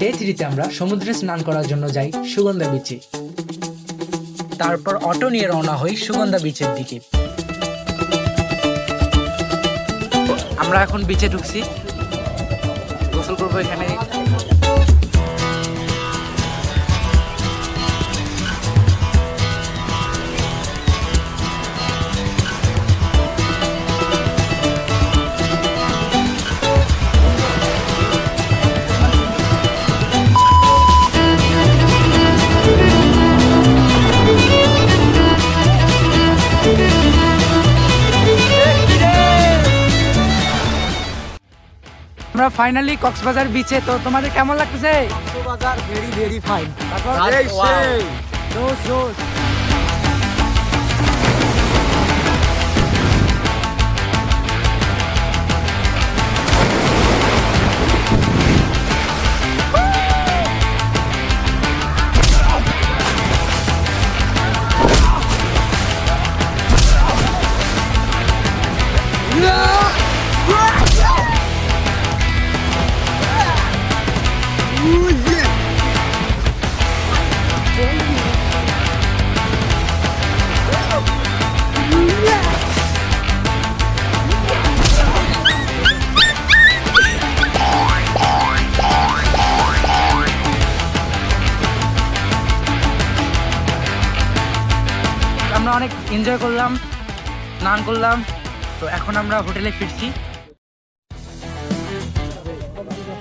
Day থ্রিতে আমরা সমুদ্রে স্নান করার জন্য যাই সুগন্ধা বিচে। তারপর অটো নিয়ে রওনা হই সুগন্ধা বিচের দিকে। আমরা এখন বিচে ঢুকছি। গোসল করব এখানে। আমরা ফাইনালি কক্সবাজার বিচে তো তোমাদের কেমন লাগতেছে? কক্সবাজার ভেরি ভেরি ফাইন তারপর? আমরা অনেক এনজয় করলাম স্নান করলাম তো এখন আমরা হোটেলে ফিরছি।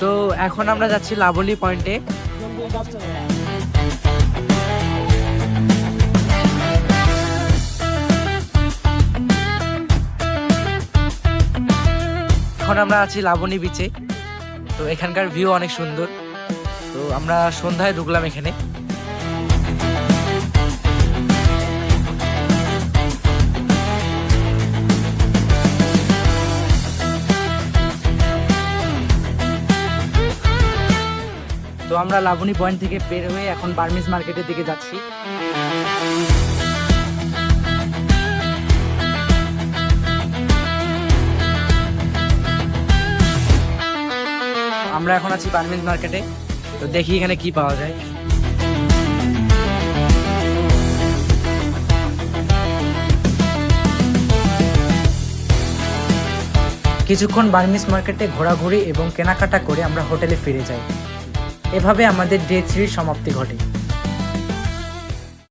তো এখন আমরা যাচ্ছি লাবলি পয়েন্টে এখন আমরা আছি লাবণী বিচে তো এখানকার ভিউ অনেক সুন্দর। তো আমরা সন্ধ্যায় ঢুকলাম এখানে। তো আমরা লাবণী পয়েন্ট থেকে বের হয়ে এখন বার্মিস মার্কেটের দিকে যাচ্ছি। আমরা এখন আছি বার্মিস মার্কেটে তো দেখি এখানে কি পাওয়া যায়। কিছুক্ষণ বার্মিস মার্কেটে ঘোরাঘুরি এবং কেনাকাটা করে আমরা হোটেলে ফিরে যাই। এভাবে আমাদের ডে থ্রির সমাপ্তি ঘটে।